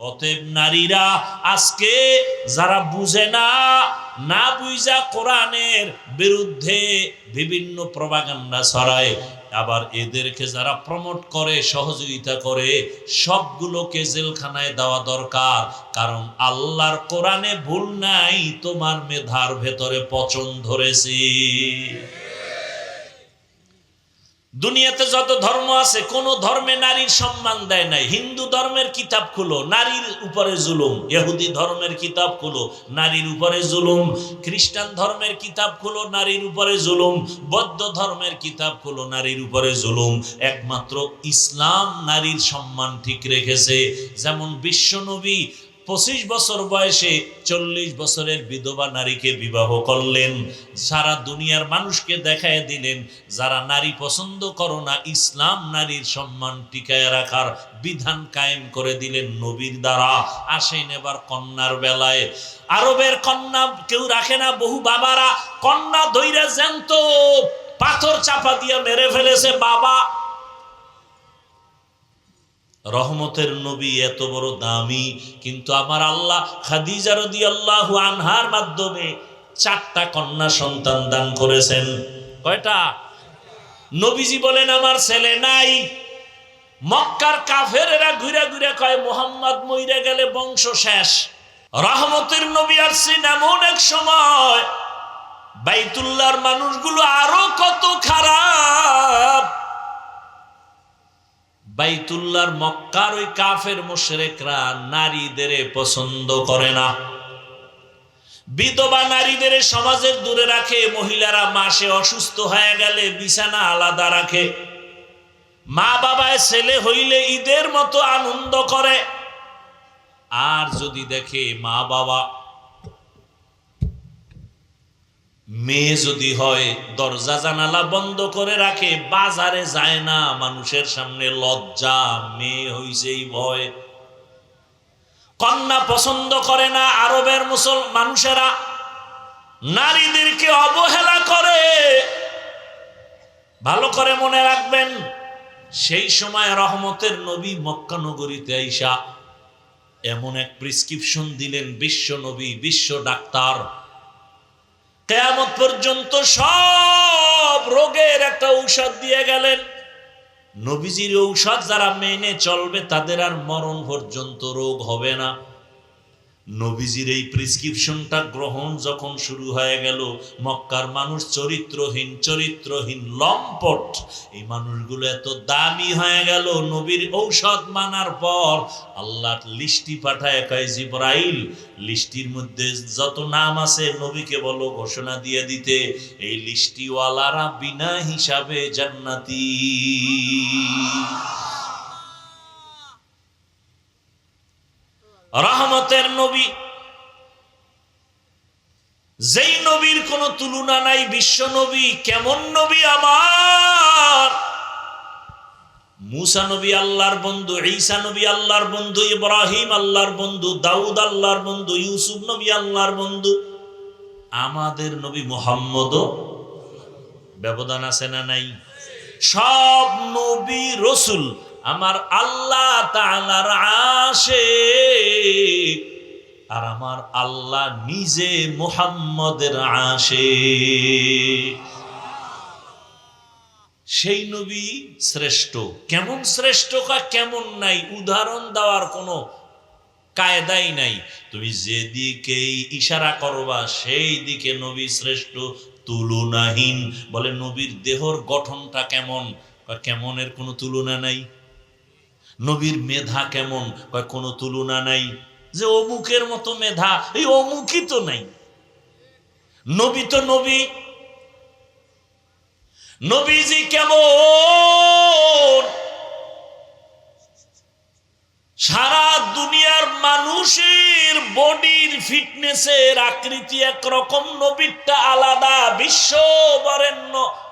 অতএব নারীরা আজকে যারা বুঝে না না বুঝা কোরআনের বিরুদ্ধে বিভিন্ন প্রবাগান্ডা ছড়ায়, আবার এদেরকে যারা প্রমোট করে, সহযোগিতা করে, সবগুলোকে জেলখানায় দেওয়া দরকার। কারণ আল্লাহর কোরআনে ভুল নাই, তোমার মেধার ভেতরে পচন ধরেছি। দুনিয়াতে যত ধর্ম আছে, কোন ধর্মে নারীর সম্মান দেয় নাই। হিন্দু ধর্মের কিতাব খুলো, নারীর উপরে জুলুম। ইহুদি ধর্মের কিতাব খুলো, নারীর উপরে জুলুম। খ্রিস্টান ধর্মের কিতাব খুলো, নারীর উপরে জুলুম। বৌদ্ধ ধর্মের কিতাব খুলো, নারীর উপরে জুলুম। একমাত্র ইসলাম নারীর সম্মান ঠিক রেখেছে। যেমন বিশ্বনবী পঁচিশ বছর বয়সে চল্লিশ বছরের বিধবা নারীকে বিবাহ করলেন। সারা দুনিয়ার মানুষকে দেখায় দিলেন, যারা নারী পছন্দ করো না, ইসলাম নারীর সম্মান টিকায় রাখার বিধান কায়েম করে দিলেন নবীর দ্বারা। আসেন এবার কন্যার বেলায়। আরবের কন্যা কেউ রাখে না, বহু বাবারা, কন্যা ধৈরা জ্যান্ত, পাথর চাপা দিয়ে মেরে ফেলেছে বাবা। রহমতের নবী এত বড় দামি, কিন্তু আমার আল্লাহ খাদিজা রদি আল্লাহ আনহার মাধ্যমে চারটা কন্যা সন্তান দান করেছেন। কয়টা? নবীজি বলেন, আমার ছেলে নাই। মক্কার কাফেরেরা ঘুরে ঘুরে কয়, মোহাম্মদ মইরে গেলে বংশ শেষ। রহমতের নবী আসছেন এমন এক সময়। বাইতুল্লাহর মানুষগুলো আরও বাইতুল্লাহর মক্কার ওই কাফের মোশরেকরা নারীদের পছন্দ করে না। বিধবা নারীদের সমাজের দূরে রাখে, মহিলারা মাসে অসুস্থ হয়ে গেলে বিছানা আলাদা রাখে। মা বাবায় ছেলে হইলে ঈদের মতো আনন্দ করে। আর যদি দেখে মা বাবা মেয়ে যদি হয়, দরজা জানালা বন্ধ করে রাখে, বাজারে যায় না, মানুষের সামনে লজ্জা, মেয়ে হইছেই ভয়। কন্যা পছন্দ করে না আরবের মুসল, মানুষেরা, নারীদেরকে অবহেলা করে। ভালো করে মনে রাখবেন, সেই সময় রহমতের নবী মক্কা নগরীতে আইসা, এমন এক প্রেসক্রিপশন দিলেন বিশ্ব নবী, বিশ্ব ডাক্তার। কেয়ামত পর্যন্ত সব রোগের একটা ঔষধ দিয়ে গেলেন। নবীজির ঔষধ যারা মেনে চলবে, তাদের আর মরণ পর্যন্ত রোগ হবে না। নবীজির এই প্রেসক্রিপশনটা গ্রহণ যখন শুরু হয়ে গেল, মক্কার মানুষ চরিত্রহীন চরিত্রহীন, লম্পট। এই মানুষগুলো এত দামি হয়ে গেল, নবীর ঔষধ মানার পর আল্লাহ লিস্টি পাঠায়, কয় জিব্রাইল লিস্টির মধ্যে যত নাম আছে, নবীকে বলো ঘোষণা দিয়ে দিতে, এই লিস্টিওয়ালারা বিনা হিসাবে জান্নাতি। রহমতের নবী। যেই নবীর কোন তুলনা নাই, বিশ্ব নবী, কেমন নবী আমার? মুসা নবী আল্লাহর বন্ধু, ঈসা নবী আল্লাহর বন্ধু, ইব্রাহিম আল্লাহর বন্ধু, দাউদ আল্লাহর বন্ধু, ইউসুফ নবী আল্লাহর বন্ধু। আমাদের নবী মোহাম্মদ ব্যবধান আছে না নাই? সব নবী রসুল। আমার আল্লাহ তাআলার আসে আর আমার আল্লাহ নিজে মুহাম্মদের আসে সেই নবী শ্রেষ্ঠ। কেমন শ্রেষ্ঠ কা কেমন নাই, উদাহরণ দেওয়ার কোনো কায়দাই নাই। তুমি যেদিকেই ইশারা করবা, সেই দিকে নবী শ্রেষ্ঠ তুলনাহীন। বলে নবীর দেহর গঠনটা কেমন? কেমনের কোনো তুলনা নাই? নবীর মেধা কেমন? কয়, কোনো তুলনা নাই। যে অমুকের মতো মেধা, এই অমুকই তো নাই। নবী তো নবী। নবীজি কেমন? সারা দুনিয়ার মানুষের বডির ফিটনেসের আকৃতি একরকম, নবীরটা আলাদা, বিশ্ব বরেণ্য।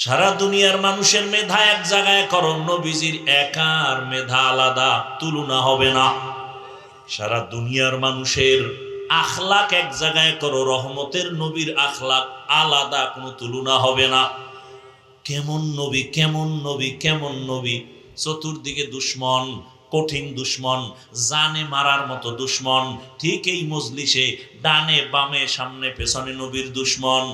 সারা দুনিয়ার মানুষের মেধা এক জায়গায় করো, নবীজির একার মেধা আলাদা, তুলনা হবে না। সারা দুনিয়ার মানুষের আখলাক এক জায়গায় করো, রহমতের নবীর আখলাক আলাদা, কোনো তুলনা হবে না। কেমন নবী কেমন নবী কেমন নবী? চতুর্দিকে দুশ্মন, কঠিন দুশ্মন, জানে মারার মতো দুশ্মন, ঠিক এই মজলিসে ডানে বামে সামনে পেছনে নবীর দুশ্মন।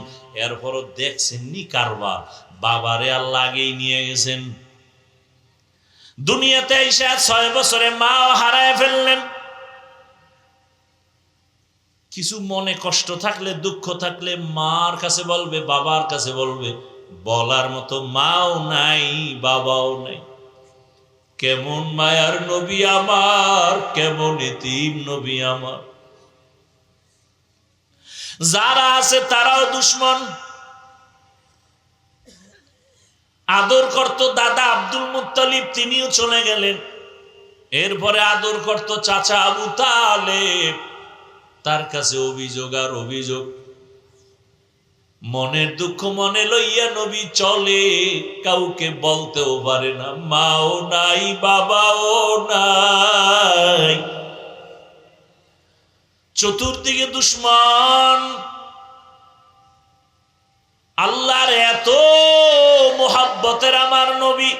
এরপরও দেখছেন নি কারবার বাবারে আল্লাহ আগেই নিয়ে গেছেন। দুনিয়াতে এসে ছয় বছরে মাও হারায় ফেললেন। কিছু মনে কষ্ট থাকলে, দুঃখ থাকলে মার কাছে বলবে, বাবার কাছে বলবে, বলার মতো মাও নাই, বাবাও নাই। কেমন মায়ার নবী আমার, কেমন এতিম নবী আমার। যারা আছে তারাও দুশ্মন। আদর করত দাদা আব্দুল মুত্তালিব, তিনিও চলে গেলেন। এরপরে আদর করত চাচা আবু তালেব। তার কাছে অভিযোগ আর অভিযোগ। মনের দুঃখ মনে লইয়া নবী চলে, কাউকে বলতেও পারে না, মাও নাই, বাবাও নাই। চতুর্দিকে দুশ্মন। আল্লাহর এত মোহাব্বতের আমার নবী।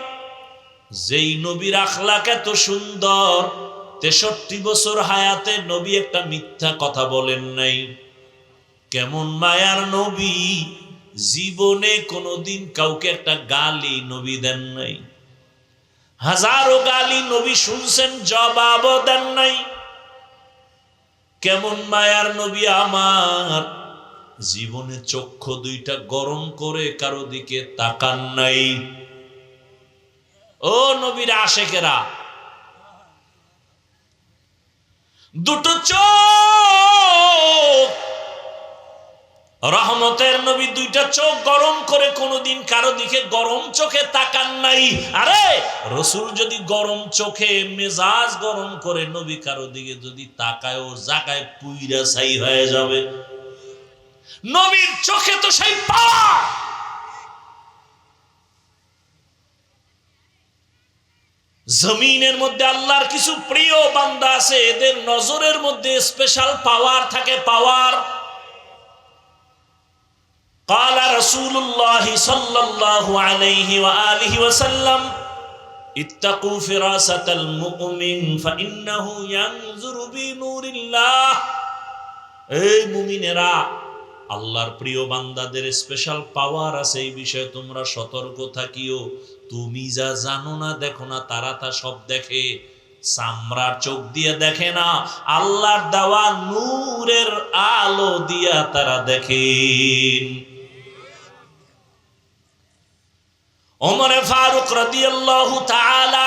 যেই নবীর আখলাক এত সুন্দর, তেষট্টি বছর হায়াতে নবী একটা মিথ্যা কথা বলেন নাই। কেমন মায়ার নবী, জীবনে কোনোদিন কাউকে একটা গালি নবী দেন নাই। হাজারো গালি নবী শুনছেন, জবাবও দেন নাই। কেমন মায়ার নবী আমার জীবনে চক্ষু দুইটা গরম করে কারও দিকে তাকান নাই। ও নবীর আশেকেরা, দুটো চোখ, রহমতের নবী দুইটা চোখ গরম করে কোনোদিন কারও দিকে গরম চোখে তাকান নাই। আরে, রসুল যদি গরম চোখে মেজাজ গরম করে নবী কারও দিকে যদি তাকায়, ও জাকায় পুইরা ছাই হয়ে যাবে। নবীর চোখে তো সেই পাওয়া জমিনের মধ্যে আল্লাহর কিছু প্রিয় বান্দা আছে এদের নজরের মধ্যে স্পেশাল পাওয়ার থাকে পাওয়ার قال رسول الله صلى الله عليه وآله وسلم اتقوا فراسة المؤمن فإنه ينظر بنور الله এই মুমিনেরা আল্লাহর প্রিয় বান্দাদের স্পেশাল পাওয়ার আছে এই বিষয়ে তোমরা সতর্ক থাকিও। তুমি যা জানো না, দেখো না, তারা তা সব দেখে। চামড়ার চোখ দিয়ে দেখে না, আল্লাহর দেওয়া নূরের আলো দিয়া তারা দেখেন ওমরে ফারুক রাদিয়াল্লাহু তাআলা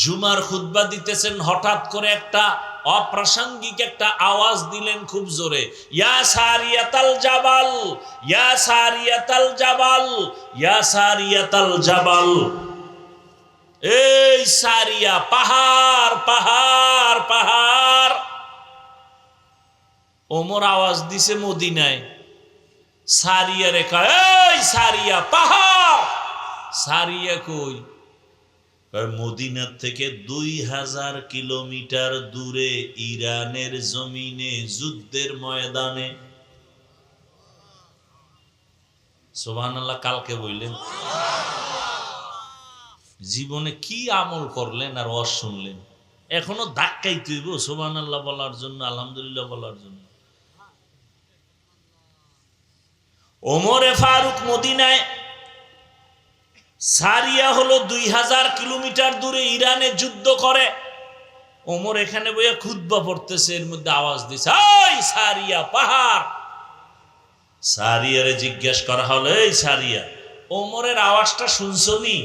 জুমার খুতবা দিতেছেন হঠাৎ করে একটা অপ্রাসঙ্গিক একটা আওয়াজ দিলেন খুব জোরে। ইয়া সারিয়াতাল জাবাল, ইয়া সারিয়াতাল জাবাল, ইয়া সারিয়াতাল জাবাল। এই সারিয়া, পাহাড় পাহাড় পাহাড়। ওমর আওয়াজ দিছে মদিনায়। সারিয়া রেখা এই সারিয়া, পাহাড়! সারিয়া কই? মদিনার থেকে দুই হাজার কিলোমিটার দূরে ইরানের জমিনে যুদ্ধের ময়দানে। সোহান আল্লাহ কালকে বললেন। জীবনে কি আমল করলেন আর অস শুনলেন? এখনও ধাক্কাই তুইব সোহান আল্লাহ বলার জন্য, আলহামদুলিল্লাহ বলার জন্য। ওমরে ফারুক মদিনায় সারিয়া হলো দুই হাজার কিলোমিটার দূরে ইরানে যুদ্ধ করে। ওমর এখানে বইয়া খুদ্া পড়তেছে, এর মধ্যে আওয়াজ দিছে ওই সারিয়া পাহাড়! সারিয়ারে জিজ্ঞেস করা হলো, এই সারিয়া, ওমরের আওয়াজটা শুনছনি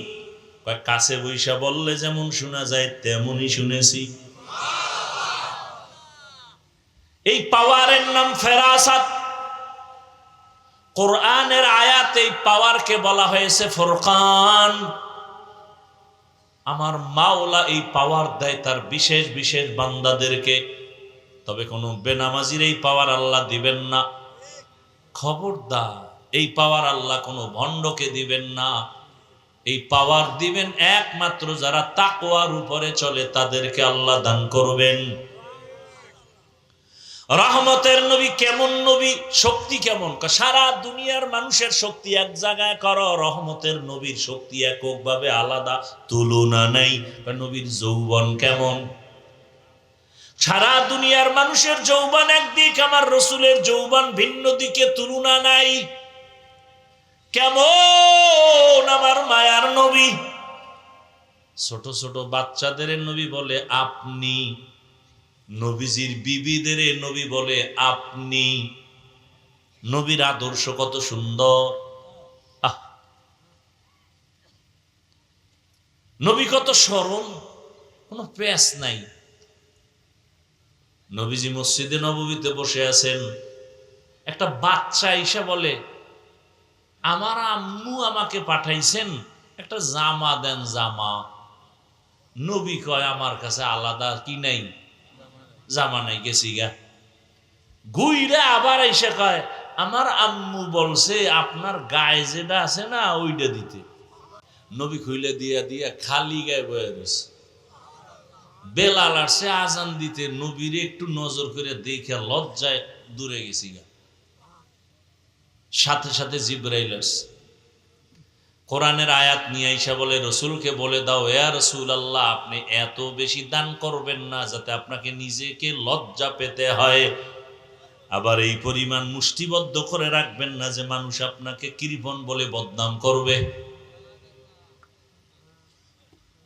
কাছে বৈশা বললে যেমন শোনা যায়, তেমনই শুনেছি। এই পাওয়ারের নাম ফেরাসাত। কোরআনের আয়াত এই পাওয়ারকে বলা হয়েছে, ফোরকান, আমার মাওলা এই পাওয়ার দেয় তার বিশেষ বিশেষ বান্দাদেরকে। তবে কোনো বেনামাজির এই পাওয়ার আল্লাহ দিবেন না। খবরদার, এই পাওয়ার আল্লাহ কোনো ভণ্ডকে দিবেন না। এই পাওয়ার দিবেন একমাত্র যারা তাকওয়ার উপরে চলে, তাদেরকে আল্লাহ দান করবেন। রহমতের নবী কেমন নবী? শক্তি কেমন? সারা দুনিয়ার মানুষের শক্তি এক জায়গায় করো, রহমতের নবীর শক্তি এককভাবে আলাদা, তুলনা নেই। নবীর যৌবন কেমন? সারা দুনিয়ার মানুষের যৌবন একদিক, আমার রসুলের যৌবন ভিন্ন দিকে তুলনা নাই। কেমন আমার মায়ার নবী? ছোট ছোট বাচ্চাদের নবী বলে, আপনি নবীজির বিবিদের নবী বলে আপনি। নবীর আদর্শ কত সুন্দর। নবী কত সরল, কোনো প্যাস নাই। নবীজি মসজিদে নববীতে বসে আছেন। একটা বাচ্চা এসে বলে, আমার আম্মু আমাকে পাঠাইছেন, একটা জামা দেন জামা। নবী কয়, আমার কাছে আলাদা কি নাই। জামা নাই গেছি গা। গুইরা আবার এসে কয়, আমার আম্মু বলছে আপনার গায়ে যেটা আছে না, ওইটা দিতে। নবী খুইলে দিয়া দিয়া খালি গায়ে বয়ে রয়েছে বেলাল আসছে আজান দিতে, নবীরে একটু নজর করে দেখে লজ্জায় দূরে গেছি গা। সাথে সাথে জিব্রাইল আসছে কোরআনের আয়াত নিয়ে আইসা বলে, রসুলকে বলে দাও, এ রসুল আল্লাহ আপনি এত বেশি দান করবেন না যাতে আপনাকে নিজেকে লজ্জা পেতে হয়। আবার এই পরিমাণ মুষ্টিবদ্ধ করে রাখবেন না যে মানুষ আপনাকে কৃপণ বলে বদনাম করবে।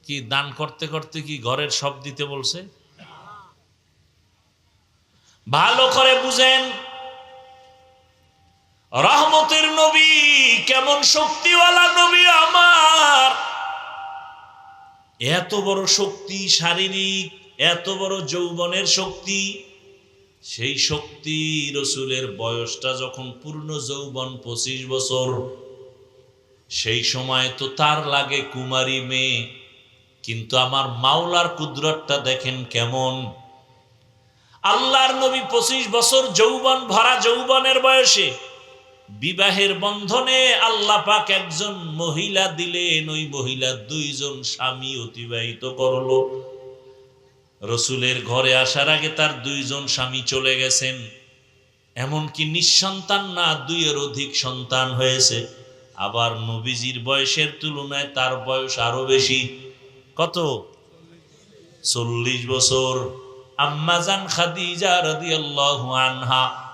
কি দান করতে করতে কি ঘরের সব দিতে বলছে? ভালো করে বুঝেন রহমতের নবী, কেমন শক্তিওয়ালা নবী আমার। এত বড় শক্তি শারীরিক, এত বড় যৌবনের শক্তি। সেই শক্তি রসুলের বয়সটা যখন পূর্ণ যৌবন পঁচিশ বছর, সেই সময় তো তার লাগে কুমারী মেয়ে। কিন্তু আমার মাওলার কুদরতটা দেখেন কেমন। আল্লাহর নবী পঁচিশ বছর যৌবন, ভরা যৌবনের বয়সে বিবাহের বন্ধনে আল্লাহ পাক একজন মহিলা দিলেন, ওই মহিলা দুইজন স্বামী অতিবাহিত করল। রসুলের ঘরে আসার আগে তার দুইজন স্বামী চলে গেছেন। এমনকি নিঃসন্তান না, দুইয়ের অধিক সন্তান হয়েছে। আবার নবীজির বয়সের তুলনায় তার বয়স আরও বেশি। কত? চল্লিশ বছর। আম্মাজান খাদিজা রাদিয়াল্লাহু আনহা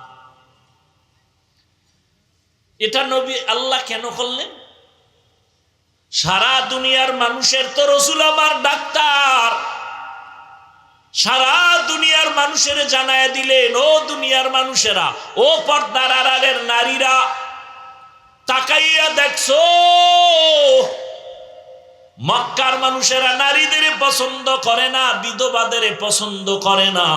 এটা নবী আল্লাহ কেন করলেন? সারা দুনিয়ার মানুষের তো রসুল আমার ডাক্তার। সারা দুনিয়ার মানুষের জানায় দিলেন, ও দুনিয়ার মানুষেরা, ও পর্দার নারীরা, তাকাইয়া দেখছ? মক্কার মানুষেরা নারীদের পছন্দ করে না, বিধবাদের পছন্দ করে না।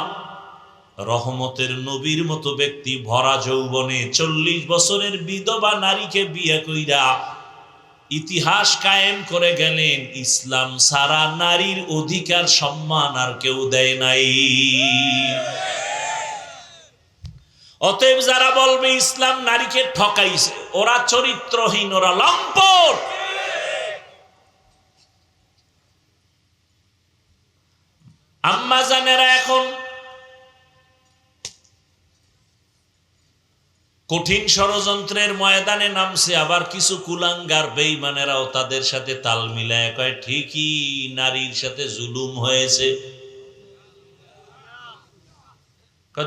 রহমতের নবীর মতো ব্যক্তি, ভরা যৌবনে চল্লিশ বছরের বিধবা নারীকে বিয়ে কইরা ইতিহাস কায়েম করে গেলেন। ইসলাম সারা নারীর অধিকার, সম্মান আর কেউ দেয় নাই। অতএব যারা বলবে ইসলাম নারীকে ঠকাইছে, ওরা চরিত্রহীন, ওরা লম্পট। আম্মা জানেরা এখন কঠিন ষড়যন্ত্রের ময়দানে নামছে, আবার কিছু কুলাঙ্গার বেইমানেরাও তাদের সাথে তাল মিলায় কয়, ঠিকই, নারীর সাথে জুলুম হয়েছে।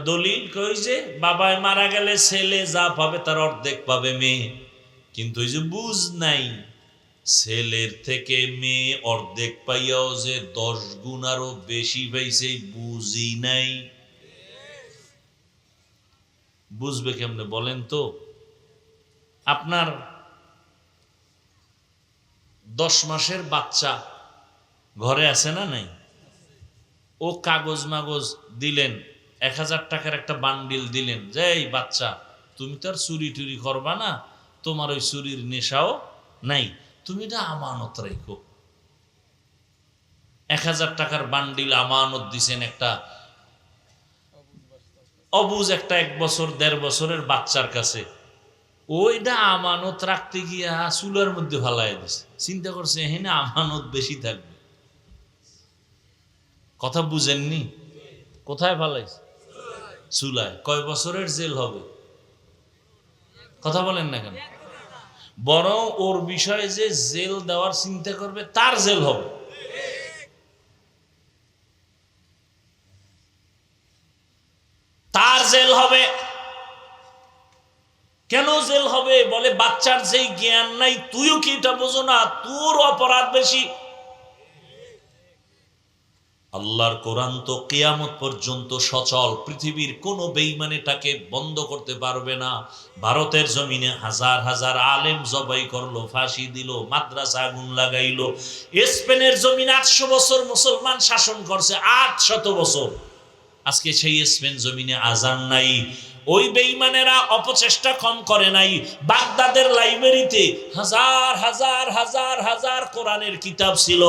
দলিল কই যে, বাবায় মারা গেলে ছেলে যা পাবে তার অর্ধেক পাবে মেয়ে। কিন্তু ওই যে বুঝ নাই, ছেলের থেকে মেয়ে অর্ধেক পাইয়াও যে দশ গুণ আরও বেশি পাইছে, বুঝি নাই। বুঝবে কেমনে বলেন তো? আপনার দশ মাসের বাচ্চা ঘরে আছে না নাই? ও কাগজ মাগজ দিলেন, এক হাজার টাকার একটা বান্ডিল দিলেন, যে এই বাচ্চা, তুমি তো আর চুরি টুরি করবা না, তোমার ওই চুরির নেশাও নাই। তুমি এটা আমানত রেখো এক হাজার টাকার বান্ডিল আমানত দিছেন একটা অবুজ একটা এক বছর, দেড় বছরের বাচ্চার কাছে। ওইটা আমানত রাখতে গিয়া চুলার মধ্যে ফালাই দিছে। চিন্তা করছে এখানে আমানত বেশি থাকবে। কথা বুঝেননি? কোথায় ফালাইছে? চুলায়। কয় বছরের জেল হবে? কথা বলেন না কেন? বরং ওর বিষয়ে যে জেল দেওয়ার চিন্তা করবে, তার জেল হবে। তার জেল হবে। কেন জেল হবে? বলে, বাচ্চার যেই জ্ঞান নাই, তুইও কি এটা বোঝো না? তোর অপরাধ বেশি। আল্লাহর কোরআন তো কেয়ামত পর্যন্ত সচল। পৃথিবীর কোনো বেইমানেটাকে বন্ধ করতে পারবে না। ভারতের জমিনে হাজার হাজার আলেম জবাই করল, ফাঁসি দিল, মাদ্রাসা আগুন লাগাইলো। স্পেনের জমিনে আটশো বছর মুসলমান শাসন করছে আট শত বছর। আজকে সেই স্পেন জমিনে আজান নাই, ওই বেইমানেরা অপচেষ্টা কম করে নাই। বাগদাদের লাইব্রেরিতে হাজার হাজার হাজার হাজার কোরআনের কিতাব ছিল,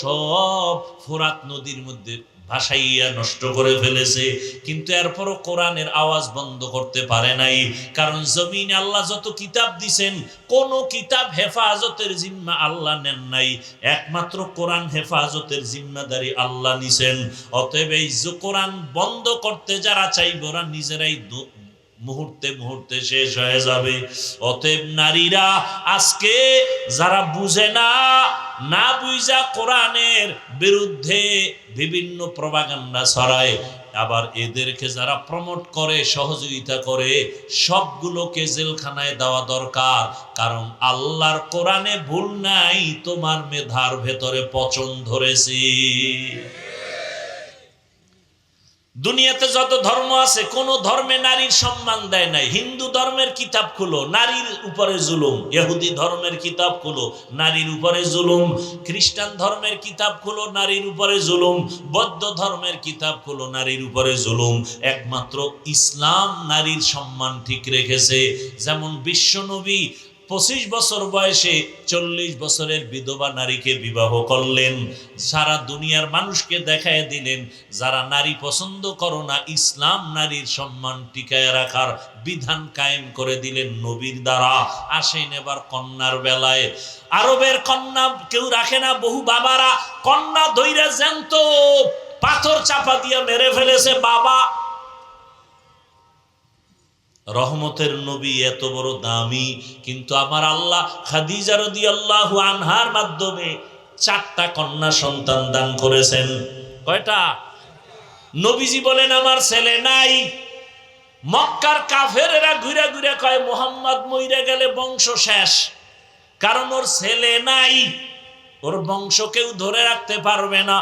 সব ফোরাত নদীর মধ্যে ভাসাইয়া নষ্ট করে ফেলেছে। কিন্তু এরপরও কোরআনের আওয়াজ বন্ধ করতে পারে নাই। কারণ জমিন আল্লাহ যত কিতাব দিছেন, কোন কিতাব হেফাজতের জিম্মা আল্লাহ নেন নাই। একমাত্র কোরআন হেফাজতের জিম্মাদারি আল্লাহ নিছেন। অতএব এই কোরআন বন্ধ করতে যারা চাইব, ওরা নিজেরাই মুহূর্তে মুহূর্তে শেষ হয়ে যাবে। অতএব নারীরা আজকে যারা বুঝে না না বুঝা কোরআনের বিরুদ্ধে বিভিন্ন প্রবাগান্ডা ছড়ায়, আবার এদেরকে যারা প্রমোট করে, সহযোগিতা করে, সবগুলোকে জেলখানায় দেওয়া দরকার। কারণ আল্লাহর কোরআনে ভুল নাই, তোমার মেধার ভেতরে পচন ধরেছি। দুনিয়াতে যত ধর্ম আছে, কোন ধর্মে নারীর সম্মান দেয় নাই। হিন্দু ধর্মের কিতাব খুলো, নারীর উপরে জুলুম। ইহুদি ধর্মের কিতাব খুলো, নারীর উপরে জুলুম। খ্রিস্টান ধর্মের কিতাব খুলো, নারীর উপরে জুলুম। বৌদ্ধ ধর্মের কিতাব খুলো, নারীর উপরে জুলুম। একমাত্র ইসলাম নারীর সম্মান ঠিক রেখেছে। যেমন বিশ্বনবী পঁচিশ বছর বয়সে চল্লিশ বছরের বিধবা নারীকে বিবাহ করলেন। সারা দুনিয়ার মানুষকে দেখায় দিলেন, যারা নারী পছন্দ করো না, ইসলাম নারীর সম্মান টিকায় রাখার বিধান কায়েম করে দিলেন নবীর দ্বারা। আসেন এবার কন্যার বেলায়। আরবের কন্যা কেউ রাখে না, বহু বাবারা, কন্যা ধৈর্য জ্যান্ত, পাথর চাপা দিয়ে মেরে ফেলেছে, বাবা রহমতের নবী এত বড় দামি, কিন্তু আমার আল্লাহ খাদিজা রদি আল্লাহ আনহার মাধ্যমে চারটা কন্যা সন্তান দান করেছেন। কয়টা? নবীজি বলেন, আমার ছেলে নাই। মক্কার কাফেরেরা ঘুরে ঘুরে কয়, মোহাম্মদ মইরে গেলে বংশ শেষ, কারণ ওর ছেলে নাই। ওর বংশ কেউ ধরে রাখতে পারবে না।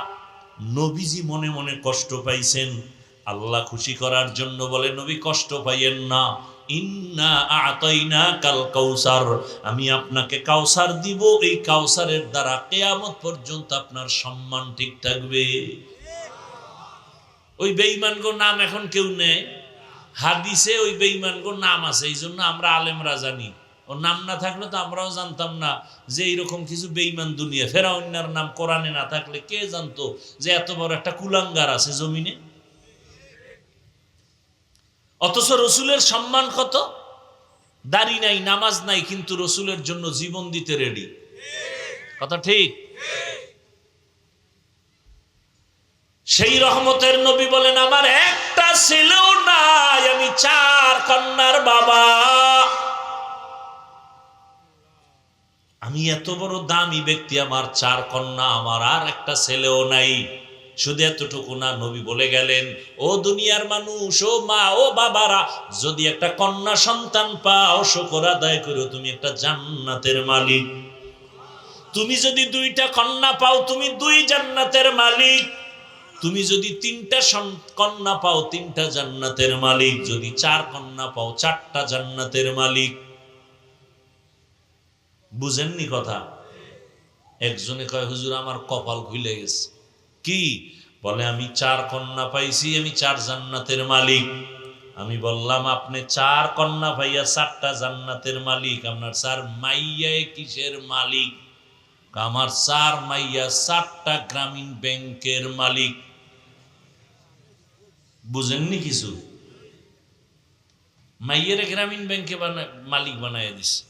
নবীজি মনে মনে কষ্ট পাইছেন। আল্লাহ খুশি করার জন্য বলে, নবী, কষ্ট পাইয়েন না। ইন্না আতাইনা কাল কাউসার। আমি আপনাকে কাউসার দিব। এই কাউসারের দ্বারা কেয়ামত পর্যন্ত আপনার সম্মান ঠিক থাকবে। ওই বেঈমানগো নাম এখন কেউ নেই হাদিসে ওই বেঈমানগো নাম আছে, এই জন্য আমরা আলেমরা জানি। ওর নাম না থাকলে তো আমরাও জানতাম না যে এইরকম কিছু বেঈমান দুনিয়া। ফেরাউন্নার নাম কোরআনে না থাকলে কে জানতো যে এত বড় একটা কুলাঙ্গার আছে জমিনে? অথচ রসুলের সম্মান কত? দাড়ি নাই, নামাজ নাই, কিন্তু রসুলের জন্য জীবন দিতে রেডি কথা ঠিক? সেই রহমতের নবী বলেন, আমার একটা ছেলেও নাই, আমি চার কন্যার বাবা। আমি এত বড় দামি ব্যক্তি, আমার চার কন্যা, আমার আর একটা ছেলেও নাই। শুধু এতটুকু না, নবী বলে গেলেন, ও দুনিয়ার মানুষ, ও মা, ও বাবারা, যদি একটা কন্যা সন্তান পাও, শকর আদায় করো তুমি একটা জান্নাতের মালিক। তুমি যদি দুইটা কন্যা পাও, তুমি দুই জান্নাতের মালিক। তুমি যদি তিনটা কন্যা পাও, তিনটা জান্নাতের মালিক। যদি চার কন্যা পাও, চারটা জান্নাতের মালিক। বুঝেননি কথা? একজনে কয়, হুজুর, আমার কপাল খুলে গেছে। কি? বলে, আমি চার কন্যা পাইছি, আমি চার জান্নাতের মালিক। আমি বললাম, আপনি চার কন্যা পাইয়া চারটা জান্নাতের মালিক। আপনার চার মাইয়ায় কিসের মালিক? আমার চার মাইয়া চারটা গ্রামীণ ব্যাংকের মালিক। বুঝেননি কিছু? মাইয়ের গ্রামীণ ব্যাংকে মালিক বানায় দিছে।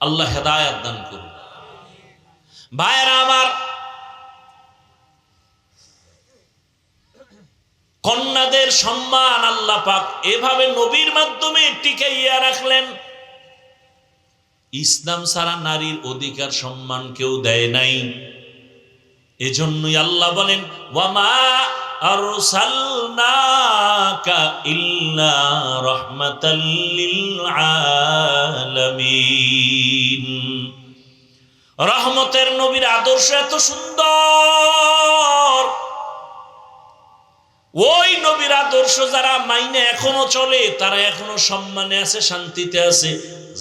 আল্লাহ হেদায়াত দান করুন। ভাইয়েরা আমার, কন্যাদের সম্মান আল্লাহ পাক এভাবে নবীর মাধ্যমে টিকাইয়া রাখলেন। ইসলাম সারা নারীর অধিকার সম্মান কেউ দেয় নাই। এজন্যই আল্লাহ বলেন, ওয়ামা আরসালনাকা ইল্লা রাহমাতাল লিল আলামিন। রহমতের নবীর আদর্শ এত সুন্দর। ওই নবীর আদর্শ যারা মাইনে এখনও চলে, তারা এখনও সম্মানে আছে, শান্তিতে আছে।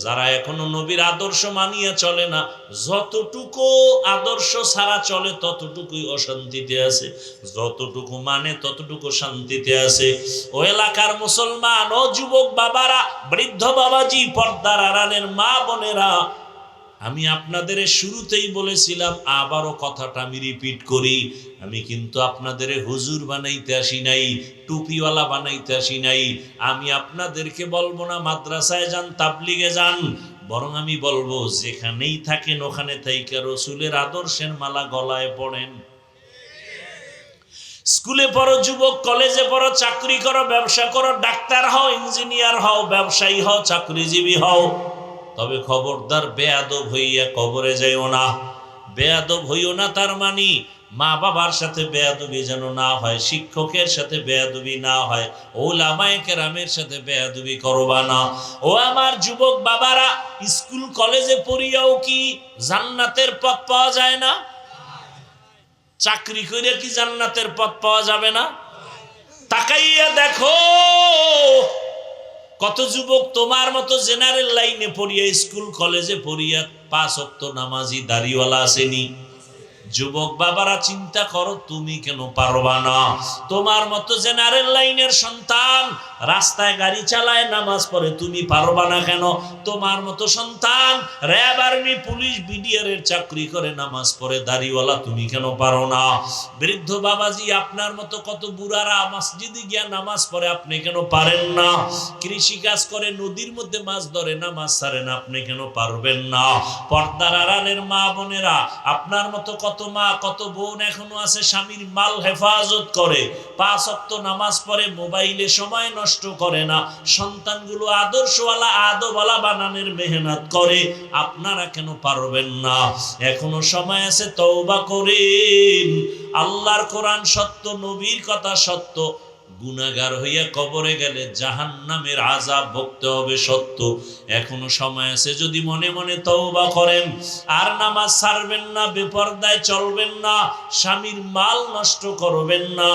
যারা এখনও নবীর আদর্শ মানিয়ে চলে না, যতটুকু আদর্শ ছাড়া চলে, ততটুকুই অশান্তিতে আছে। যতটুকু মানে ততটুকু শান্তিতে আছে। ও এলাকার মুসলমান, ও যুবক বাবারা, বৃদ্ধ বাবাজি, পর্দার আড়ালের মা বোনেরা আমি আপনাদের শুরুতেই বলেছিলাম, আবারও কথাটা আমি রিপিট করি। আমি কিন্তু আপনাদের হুজুর বানাইতে আসি নাই, টুপিওয়ালা বানাইতে আসি নাই। আমি আপনাদেরকে বলব না, মাদ্রাসায় যান, তাবলিগে যান। বরং আমি বলব, যেখানেই থাকেন, ওখানে থাইকা রসুলের আদর্শের মালা গলায় পড়েন। স্কুলে পড়ো, যুবক, কলেজে পড়ো, চাকরি করো, ব্যবসা করো, ডাক্তার হও, ইঞ্জিনিয়ার হও, ব্যবসায়ী হও, চাকরিজীবী হও। তবে খবরদার বেয়াদব হইয়া কবরে যাইও না। বেয়াদব হইও না তার মানি মা বাবার সাথে বেয়াদবি যেন না হয়, শিক্ষকের সাথে বেয়াদবি না হয় ও লামায় কেরামের সাথে বেয়াদবি করবা না। ও আমার যুবক বাবারা, স্কুল, কলেজে পড়িয়াও কি জান্নাতের পথ পাওয়া যায় না? চাকরি করে কি জান্নাতের পথ পাওয়া যাবে না? তাকাইয়া দেখো কত যুবক তোমার মতো জেনারেল লাইনে পড়িয়া স্কুল, কলেজে পড়িয়া পাঁচ অক্ত নামাজি দাড়িওয়ালা আসেনি। যুবক বাবারা, চিন্তা করো, তুমি কেন পারবা না? তোমার মতো জেনারেল লাইনের সন্তান, রাস্তায় গাড়ি চালায়, নামাজ পড়ে, তুমি পারবা না কেন? তোমার মতো সন্তান, র্যাব আর্মি, পুলিশ বিডিআর এর চাকরি করে, নামাজ পড়ে, দাড়িওয়ালা, তুমি কেন পারো না? বৃদ্ধ বাবাজি, আপনার মতো কত বুড়ারা, মসজিদে গিয়া নামাজ পড়ে, আপনি কেন পারেন না? কৃষি কাজ করে, নদীর মধ্যে মাছ ধরে, নামাজ ছাড়েন, আপনি কেন পারবেন না? পর্দার আড়ালের মা বোনেরা, আপনার মতো কত মা, কত বোন এখনও আছে, স্বামীর মাল হেফাজত করে। পাঁচ অক্ত নামাজ পড়ে, মোবাইলে সময় নষ্ট করে না। সন্তানগুলো আদর্শওয়ালা আদওয়ালা বানানের মেহনত করে। আপনারা কেন পারবেন না? এখনও সময় আছে, তওবা করেন আল্লাহর কোরআন সত্য, নবীর কথা সত্য। গুনাগার হইয়া কবরে গেলে জাহান নামের আজাব ভুগতে হবে সত্য। এখনও সময় আছে, যদি মনে মনে তওবা করেন। আর নামাজ ছাড়বেন না, বেপর্দায় চলবেন না, স্বামীর মাল নষ্ট করবেন না।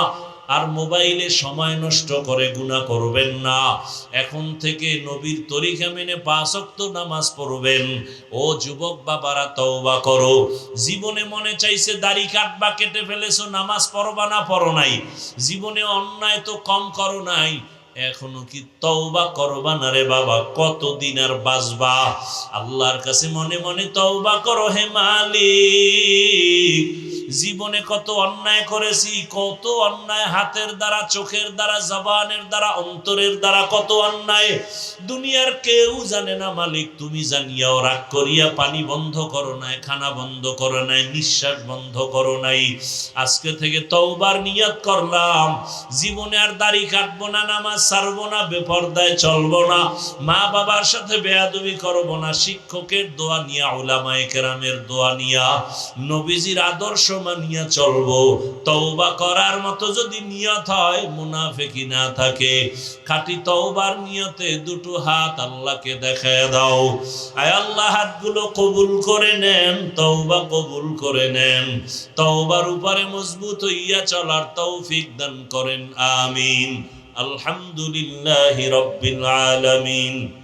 আর মোবাইলে সময় নষ্ট করে গুণা করবেন না। এখন থেকে নবীর তরিকা মেনে পাঁচক্ত নামাজ পড়বেন। ও যুবক বাবারা, তওবা করো। জীবনে মনে চাইছে, দাড়ি কাটবা, কেটে ফেলেছো, নামাজ পড়বা না, পড়ো নাই। জীবনে অন্যায় তো কম করো নাই। এখনও কি তওবা করবা না রে বাবা? কতদিন আর বাঁচবা? আল্লাহর কাছে মনে মনে তওবা করো, হে মালিক। জীবনে কত অন্যায় করেছি, কত অন্যায় হাতের দ্বারা, চোখের দ্বারা, জবানের দ্বারা, অন্তরের দ্বারা কত অন্যায়। দুনিয়ার কেউ জানে না, মালিক, তুমি জানিয়াও, রাগ করিয়া পানি বন্ধ করো নাই, খানা বন্ধ করো নাই, নিঃশ্বাস বন্ধ করো নাই। আজকে থেকে তওবার নিয়াত করলাম। জীবনে আর দাড়ি কাটবো না, নামাজ ছাড়বো না, বেপর্দায় চলবো না মা বাবার সাথে বেয়াদবি করব না, শিক্ষকের দোয়া নিয়া ওলামায়ে কেরামের দোয়া নিয়া, নবীজির আদর্শ মানিয়া চলবো। তওবা করার মতো যদি নিয়ত হয় মুনাফেকি না থাকে। খাঁটি তওবার নিয়তে দুটো হাত আল্লাহকে দেখায় দাও। আয় আল্লাহ, হাতগুলো কবুল করে নেন, তওবা কবুল করে নেন। তওবার উপরে মজবুত হইয়া চলার তৌফিক দান করেন, আমিন। আলহামদুলিল্লাহ রব্বিল আলামিন।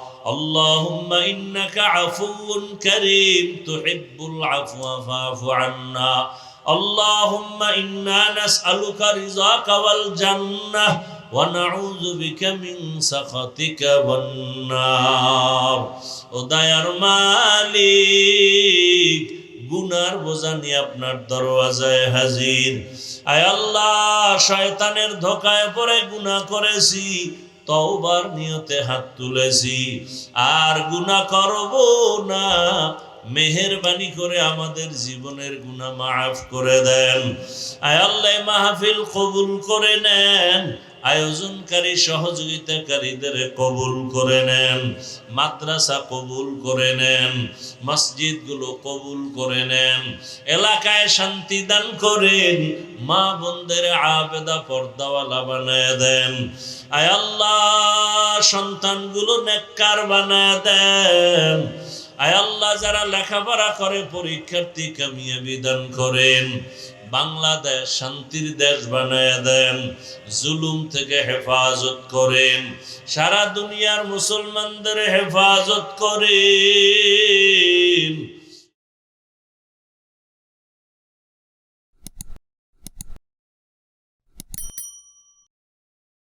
اللهم إنك عفو كريم تحب العفو فاعف عنا اللهم إنا نسألك رضاك والجنة ونعوذ بك من سخطك والنار ও দয়ার মালিক গুনার বোঝা নিয়ে আপনার দরওয়াজায় হাজির আয় আল্লাহ শয়তানের ধোকায় পড়ে গুনাহ করেছি তওবার নিয়তে হাত তুলেছি। আর গুনাহ করব না। মেহেরবানি করে আমাদের জীবনের গুনাহ মাফ করে দেন। আয় আল্লাহ মাহফিল কবুল করে নেন। আয়োজনকারী সহযোগিতাকারীদের কবুল করে নেন, মাদ্রাসা কবুল করে নেন, মসজিদগুলো কবুল করে নেন, এলাকায় শান্তি দান করেন, মা বোনদের আবেদা পর্দাওয়ালা বানায় দেন, আয় আল্লাহ সন্তানগুলো নেককার বানায় দেন, আয় আল্লাহ যারা লেখাপড়া করে পরীক্ষার্থী কামিয়াবি দান করেন বাংলাদেশ শান্তির দেশ বানায় দেন জুলুম থেকে হেফাজত করেন সারা দুনিয়ার মুসলমানদের হেফাজত করেন।